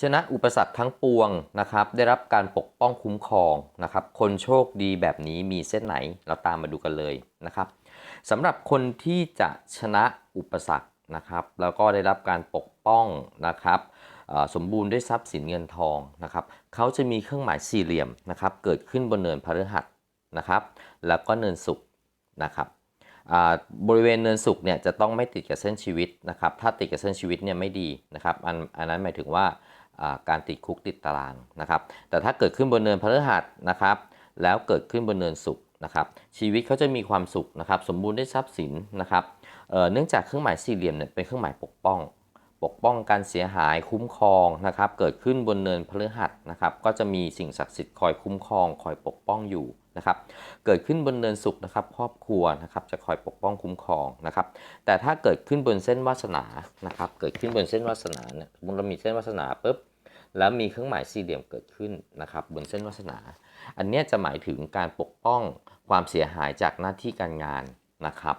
ฉะนั้นอุปสรรคทั้งปวงนะครับ ได้รับการปกป้องคุ้มครองนะครับ คนโชคดีแบบนี้มีเส้นไหนเราตามมาดูกันเลยนะครับสำหรับคนที่จะชนะอุปสรรคนะครับ แล้วก็ได้รับการปกป้องนะครับสมบูรณ์ด้วยทรัพย์สินเงินทองนะครับเขาจะมีเครื่องหมายสี่เหลี่ยมนะครับ เกิดขึ้นบนเนินพฤหัสนะครับ แล้วก็เนินศุกร์นะครับบริเวณเนินสุกเนี่ยจะต้องไม่ติดกับเส้นชีวิตนะครับ ถ้าติดกับเส้นชีวิตเนี่ยไม่ดีนะครับอันอันนั้นหมายถึงว่า การติดคุกติดตารางนะครับ แต่ถ้าเกิดขึ้นบนเนินพฤหัสนะครับ แล้วเกิดขึ้นบนเนินสุขนะครับชีวิตเขาจะมีความสุขนะครับ สมบูรณ์ด้วยทรัพย์สินนะครับเเนื่องจากเครื่องหมายสี่เหลี่ยมเนี่ยเป็นเครื่องหมายปกป้อง ปกป้องการเสียหายคุ้มครองนะครับ เกิดขึ้นบนเนินพฤหัสนะครับ ก็จะมีสิ่งศักดิ์สิทธิ์คอยคุ้มครองคอยปกป้องอยู่นะครับ เกิดขึ้นบนเนินสุขนะครับ ครอบครัวนะครับจะคอยปกป้องคุ้มครองนะครับ แต่ถ้าเกิดขึ้นบนเส้นวาสนานะครับ เกิดขึ้นบนเส้นวาสนาเนี่ยสมมติเรามีเส้นวาสนาปุ๊บแล้วมีเครื่องหมายสี่เหลี่ยมเกิดขึ้นนะครับ บนเส้นวาสนา อันนี้จะหมายถึงการปกป้องความเสียหายจากหน้าที่การงานนะครับ